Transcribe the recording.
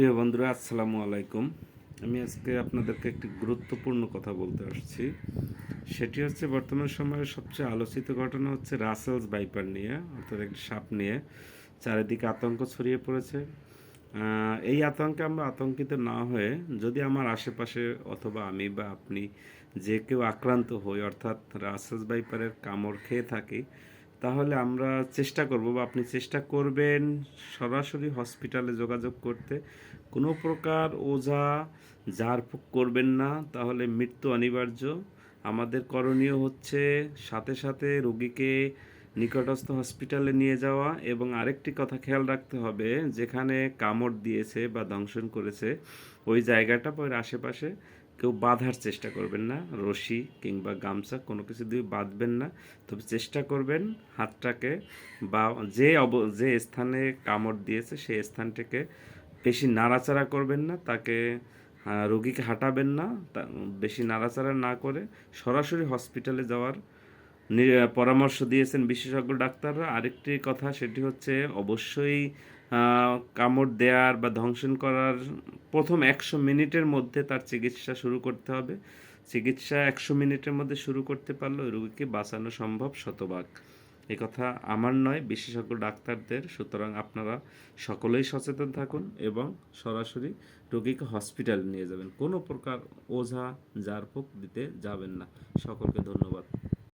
প্রিয় বন্ধুরা, আসসালামু আলাইকুম। আমি আজকে আপনাদেরকে একটি গুরুত্বপূর্ণ কথা বলতে আসছি। সেটি হচ্ছে, বর্তমান সময়ে সবচেয়ে আলোচিত ঘটনা হচ্ছে রাসেলস বাইপার নিয়ে, অর্থাৎ একটি সাপ নিয়ে চারিদিকে আতঙ্ক ছড়িয়ে পড়েছে। এই আতঙ্কে আমরা আতঙ্কিত না হয়ে যদি আমার আশেপাশে অথবা আমি বা আপনি যে কেউ আক্রান্ত হই, অর্থাৎ রাসেলস বাইপারের কামড় খেয়ে থাকি তাহলে আমরা চেষ্টা করব বা আপনি চেষ্টা করবেন সরাসরি হসপিটালে যোগাযোগ করতে। কোনো প্রকার ওঝা ঝাড়ফুঁক করবেন না, তাহলে মৃত্যু অনিবার্য। আমাদের করণীয় হচ্ছে সাথে সাথে রোগীকে নিকটস্থ হসপিটালে নিয়ে যাওয়া এবং আরেকটি কথা খেয়াল রাখতে হবে, যেখানে কামড় দিয়েছে বা দংশন করেছে, ওই জায়গাটা পরে আশেপাশে কেউ বাঁধার চেষ্টা করবেন না, রশি কিংবা গামছা কোনো কিছু দিয়ে বাঁধবেন না। তবে চেষ্টা করবেন হাতটাকে বা যে অব, যে স্থানে কামড় দিয়েছে সেই স্থানটাকে বেশি নাড়াচাড়া করবেন না, তাকে রোগীকে হাঁটাবেন না বেশি নাড়াচাড়া না করে সরাসরি হসপিটালে যাওয়ার পরামর্শ দিয়েছেন বিশেষজ্ঞ ডাক্তাররা। আরেকটি কথা সেটি হচ্ছে অবশ্যই কামড় দেওয়ার বা ধ্বংসন করার প্রথম একশো মিনিটের মধ্যে তার চিকিৎসা শুরু করতে হবে। চিকিৎসা একশো মিনিটের মধ্যে শুরু করতে পারলে ওই রোগীকে বাঁচানো সম্ভব শতভাগ। এই কথা আমার নয়, বিশেষজ্ঞ ডাক্তারদের। সুতরাং আপনারা সকলেই সচেতন থাকুন এবং সরাসরি রোগীকে হসপিটালে নিয়ে যাবেন। কোনো প্রকার ওঝা, জারফুক দিতে যাবেন না। সকলকে ধন্যবাদ।